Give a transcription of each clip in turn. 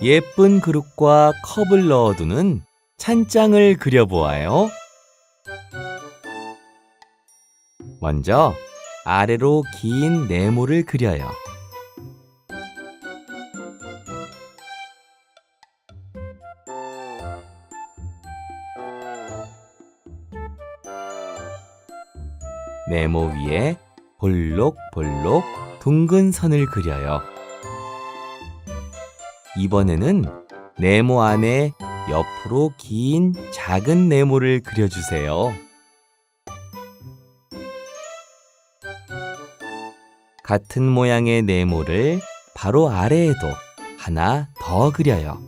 예쁜 그릇과 컵을 넣어두는 찬장을 그려보아요. 먼저 아래로 긴 네모를 그려요. 네모 위에 볼록볼록 둥근 선을 그려요. 이번에는 네모 안에 옆으로 긴 작은 네모를 그려주세요. 같은 모양의 네모를 바로 아래에도 하나 더 그려요.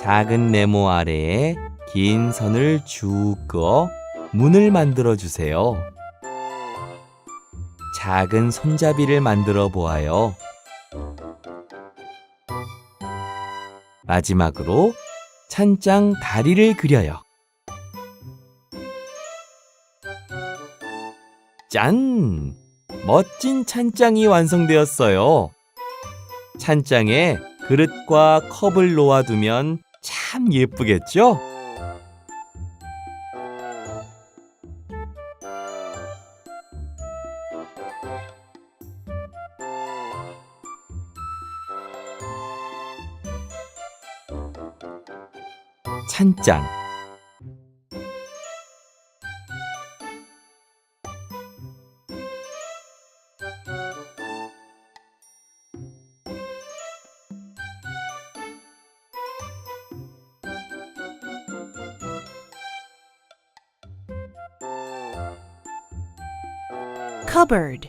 작은 네모 아래에 긴 선을 쭉 그어 문을 만들어 주세요. 작은 손잡이를 만들어 보아요. 마지막으로 찬장 다리를 그려요. 짠! 멋진 찬장이 완성되었어요. 찬장에 그릇과 컵을 놓아두면 참 예쁘겠죠? 찬장 cupboard